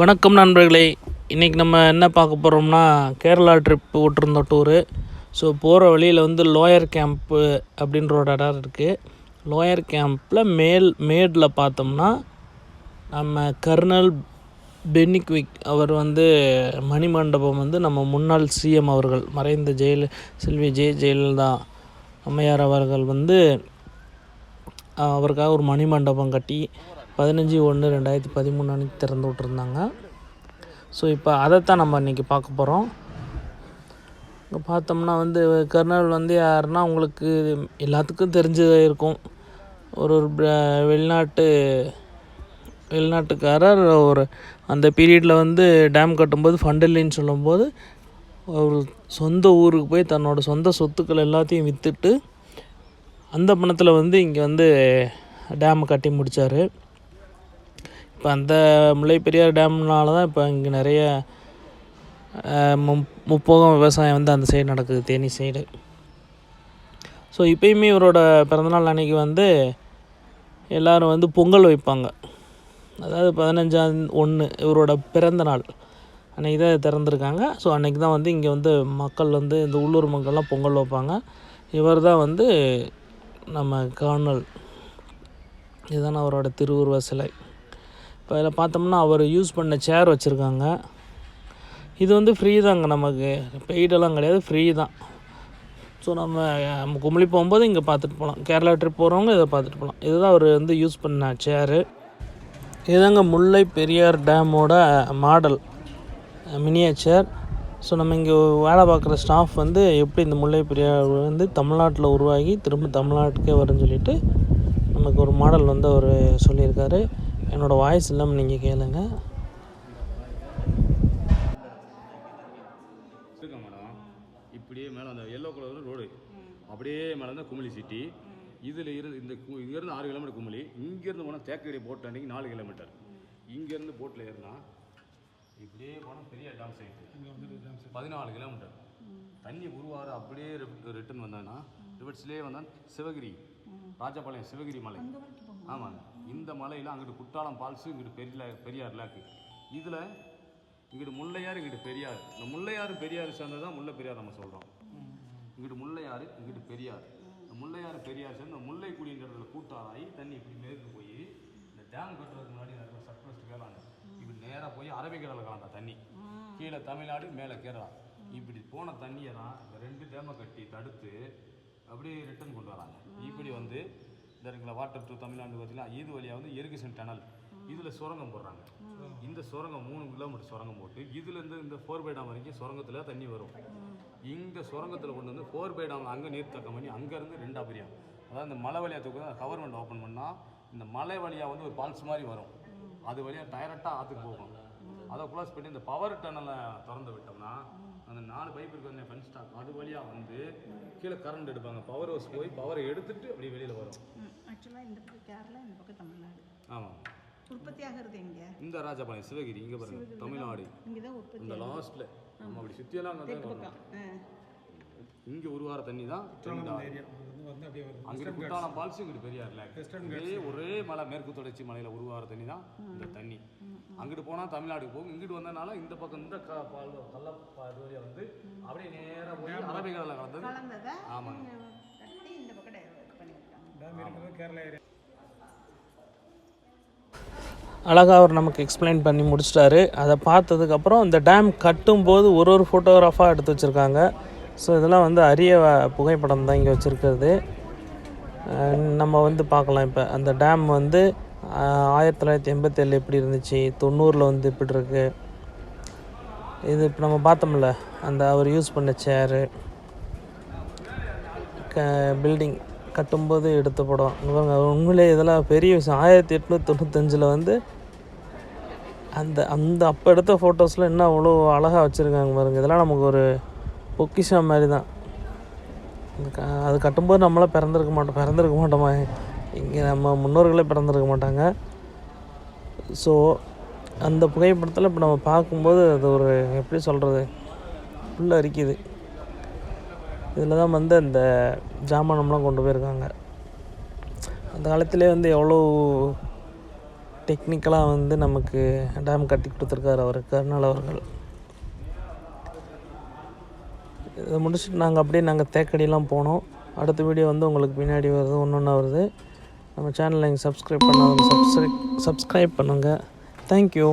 வணக்கம் நண்பர்களே. இன்றைக்கி நம்ம என்ன பார்க்க போகிறோம்னா கேரளா ட்ரிப் விட்டுருந்தோம் டூரு ஸோ போகிற வழியில் வந்து லோயர் கேம்ப்பு அப்படின்ற ஒரு இடம் இருக்குது லோயர் கேம்பில் மேல் மேடில் பார்த்தோம்னா நம்ம கர்னல் பென்னிக்விக் அவர் வந்து மணிமண்டபம் வந்து நம்ம முன்னாள் சிஎம் அவர்கள் மறைந்த ஜெயல செல்வி ஜெய ஜெயலலிதா அம்மையார் அவர்கள் வந்து அவருக்காக ஒரு மணிமண்டபம் கட்டி பதினஞ்சு ஒன்று ரெண்டாயிரத்தி பதிமூணு அன்னைக்கு திறந்து விட்ருந்தாங்க ஸோ இப்போ அதைத்தான் நம்ம இன்றைக்கி பார்க்க போகிறோம் இங்கே பார்த்தோம்னா வந்து கர்னல் வந்து யாருன்னா உங்களுக்கு எல்லாத்துக்கும் தெரிஞ்சதாக இருக்கும். ஒரு ஒரு வெளிநாட்டு வெளிநாட்டுக்காரர் ஒரு அந்த பீரியடில் வந்து டேம் கட்டும்போது ஃபண்ட் இல்லைன்னு சொல்லும்போது ஒரு சொந்த ஊருக்கு போய் தன்னோட சொந்த சொத்துக்கள் எல்லாத்தையும் விற்றுட்டு அந்த பணத்தில் வந்து இங்கே வந்து டேம் கட்டி முடித்தார் இப்போ அந்த முல்லை பெரியார் டேம்னால தான் இப்போ இங்கே நிறைய முப் முப்போகம் விவசாயம் வந்து அந்த சைடு நடக்குது தேனி சைடு. ஸோ இப்போயுமே இவரோட பிறந்தநாள் அன்னைக்கு வந்து எல்லோரும் வந்து பொங்கல் வைப்பாங்க. அதாவது பதினஞ்சாம் ஒன்று இவரோட பிறந்த நாள் அன்றைக்கி தான் திறந்துருக்காங்க. ஸோ அன்றைக்கி தான் வந்து இங்கே வந்து மக்கள் வந்து இந்த உள்ளூர் மக்கள்லாம் பொங்கல் வைப்பாங்க. இவர் தான் வந்து நம்ம கர்னல் இதுதான் அவரோட திருவுருவ சிலை. இப்போ இதில் பார்த்தோம்னா அவர் யூஸ் பண்ண சேர் வச்சுருக்காங்க. இது வந்து ஃப்ரீ தாங்க நமக்கு. பெய்டெல்லாம் கிடையாது ஃப்ரீ தான். ஸோ நம்ம நம்ம போகும்போது இங்கே பார்த்துட்டு போகலாம். கேரளா ட்ரிப் போகிறவங்க இதை பார்த்துட்டு போகலாம். இதுதான் அவர் வந்து யூஸ் பண்ண சேரு இதுதாங்க முல்லை பெரியார் டேமோட மாடல் மினியேச்சர் ஸோ நம்ம இங்கே வேலை பார்க்குற ஸ்டாஃப் வந்து எப்படி இந்த முல்லை பெரியார் வந்து தமிழ்நாட்டில் உருவாகி திரும்ப தமிழ்நாட்டுக்கே வரும்னு சொல்லிட்டு நமக்கு ஒரு மாடல் வந்து அவர் சொல்லியிருக்காரு. என்னோடய வாய்ஸ் இல்லாமல் நீங்கள் கேளுங்க. இப்படியே மேலே அந்த எல்லோ கலர் ரோடு அப்படியே மேலே தான் குமிளி சிட்டி இதில் இருந்து இந்த கு- இங்கேருந்து ஆறு கிலோமீட்டர் குமிளி இங்கேருந்து போனால் தேக்கடி போட் அன்றைக்கி நாலு கிலோமீட்டர் இங்கேருந்து போட்டில் ஏறினா இப்படியே போனால் பெரிய டேம் சைட்டு பதினாலு கிலோமீட்டர் தண்ணி உருவாரு அப்படியே ரிட்டர்ன் வந்தாங்கன்னா ரிவர்ஸ்லேயே வந்தான் சிவகிரி. ராஜபாளையம் சிவகிரி மலை. ஆமாங்க. இந்த மலையில் அங்கிட்டு குற்றாலம் ஃபால்ஸு இங்கிட்டு பெரிய பெரியார் லேக்கு. இதில் இங்கிட்டு முல்லையார் இங்கிட்டு பெரியார் இந்த முல்லையார் பெரியார் சேர்ந்தது தான் முல்லை பெரியார் நம்ம சொல்கிறோம் இங்கிட்டு முல்லையாறு இங்கிட்டு பெரியார் இந்த முல்லையார் பெரியார் சேர்ந்து இந்த குடிங்கிறதுல கூட்டாராகி தண்ணி இப்படி மேற்கு போய் இந்த டேம் கட்டுறதுக்கு முன்னாடி இருக்கிற சர்ப்ரஸ்ட் வேளாண். இப்படி நேராக போய் அரபிக்கடலில் கலந்த தண்ணி. கீழே தமிழ்நாடு மேலே கேரளா. இப்படி போன தண்ணியை தான் இந்த ரெண்டு டேமை கட்டி தடுத்து அப்படியே ரிட்டர்ன் கொண்டு வராங்க. இப்படி வந்து இந்த இருக்குல்ல வாட்டர் டூ தமிழ்நாடு பார்த்தீங்கன்னா இது வழியாக வந்து எரிகேஷன் டனல் இதில் சுரங்கம் போடுறாங்க இந்த சுரங்கம் மூணு கிலோமீட்டர் சுரங்கம் போட்டு இதுலேருந்து இந்த ஃபோர் பை டேம் வரைக்கும் சுரங்கத்தில் தண்ணி வரும் இந்த சுரங்கத்தில் கொண்டு வந்து ஃபோர் பை டேம் அங்கே நீர்த்தக்கம் பண்ணி அங்கேருந்து ரெண்டாக பிரியும் அதாவது இந்த மலை வழியாக தூக்கு கவர்மெண்ட் ஓப்பன் பண்ணால் இந்த மலை வழியாக வந்து ஒரு பால்ஸ் மாதிரி வரும் அது வழியாக டைரெக்டாக ஆற்றுக்கு போகும் அதை க்ளோஸ் பண்ணி இந்த பவர் டனலை திறந்து விட்டோம்னா அந்த நாலு பைப் இருக்கு வந்து ஃபென் ஸ்டாக் அது வழியாக வந்து கீழே கரண்ட் எடுப்பாங்க. பவர் ஹவுஸ் போய் பவரை எடுத்துட்டு அப்படியே வெளியில் வரும். ஆக்சுவலாக இந்த பக்கம் கேரளா இந்த பக்கம் தமிழ்நாடு. ஆமாம் உற்பத்தி ஆகிறது எங்கே? இந்த ராஜபாளையம் சிவகிரி இங்கே பாருங்க தமிழ்நாடு. இங்கே தான் உற்பத்தி இந்த லாஸ்ட்ல நம்ம அப்படி சுற்றியெல்லாம் அங்கே தான் வரணும் இங்கே உருவார தண்ணி தான் அங்கிட்டு குட்டாலம் ஃபால்ஸ் இங்கிட்டு பெரியார் லேக் ஒரே ஒரே மலை மேற்கு தொடர்ச்சி மலையில் உருவார தண்ணி தான் இந்த தண்ணி. அங்கிட்டு போனால் தமிழ்நாடுக்கு போகும். இங்கிட்டு வந்தனால இந்த பக்கம் இந்த க பால் கள்ள இது வழியாக வந்து அப்படியே நேராக போய் அரபிக்கடலில் கலந்தது. கலந்ததை ஆமாங்க. அழகாக அவர் நமக்கு எக்ஸ்பிளைன் பண்ணி முடிச்சிட்டாரு. அதை பார்த்ததுக்கப்புறம் இந்த டேம் கட்டும்போது ஒரு ஒரு ஃபோட்டோகிராஃபாக எடுத்து வச்சுருக்காங்க. ஸோ இதெல்லாம் வந்து அரிய புகைப்படம் தான் இங்கே வச்சுருக்கிறது. நம்ம வந்து பார்க்கலாம் இப்போ. அந்த டேம் வந்து ஆயிரத்தி தொள்ளாயிரத்தி எண்பத்தேழு எப்படி இருந்துச்சு? தொண்ணூறில் வந்து இப்படி இருக்குது இது இப்போ நம்ம பார்த்தோம்ல அந்த அவர் யூஸ் பண்ண சேரு க பில்டிங் கட்டும்போது எடுத்த படம். இங்க உண்மையிலே இதெல்லாம் பெரிய விஷயம். ஆயிரத்தி எட்நூற்றி தொண்ணூத்தஞ்சில் வந்து அந்த அந்த அப்போ எடுத்த ஃபோட்டோஸில் என்ன அவ்வளோ அழகாக வச்சுருக்காங்க பாருங்க. இதெல்லாம் நமக்கு ஒரு பொக்கிஷம் மாதிரி தான் அது கட்டும்போது நம்மளாம் பிறந்திருக்க மாட்டோம். பிறந்திருக்க மாட்டோமா? இங்கே நம்ம முன்னோர்களே பிறந்திருக்க மாட்டாங்க. ஸோ அந்த புகைப்படத்தில் இப்போ நம்ம பார்க்கும்போது அது ஒரு எப்படி சொல்கிறது உள்ள அரிக்குது. இதில் தான் வந்து அந்த ஜாமானம்லாம் கொண்டு போயிருக்காங்க. அந்த காலத்திலே வந்து எவ்வளோ டெக்னிக்கலாக வந்து நமக்கு டேம் கட்டி கொடுத்துருக்காரு அவர் கர்னல் அவர்கள். இதை முடிச்சுட்டு நாங்கள் அப்படியே நாங்கள் தேக்கடியெலாம் போனோம். அடுத்த வீடியோ வந்து உங்களுக்கு பின்னாடி வருது ஒன்று ஒன்றா வருது. நம்ம சேனலை நீங்கள் சப்ஸ்கிரைப் பண்ணாதவங்க சப்ஸ்கிரைப் சப்ஸ்கிரைப் பண்ணுங்கள் தேங்க்யூ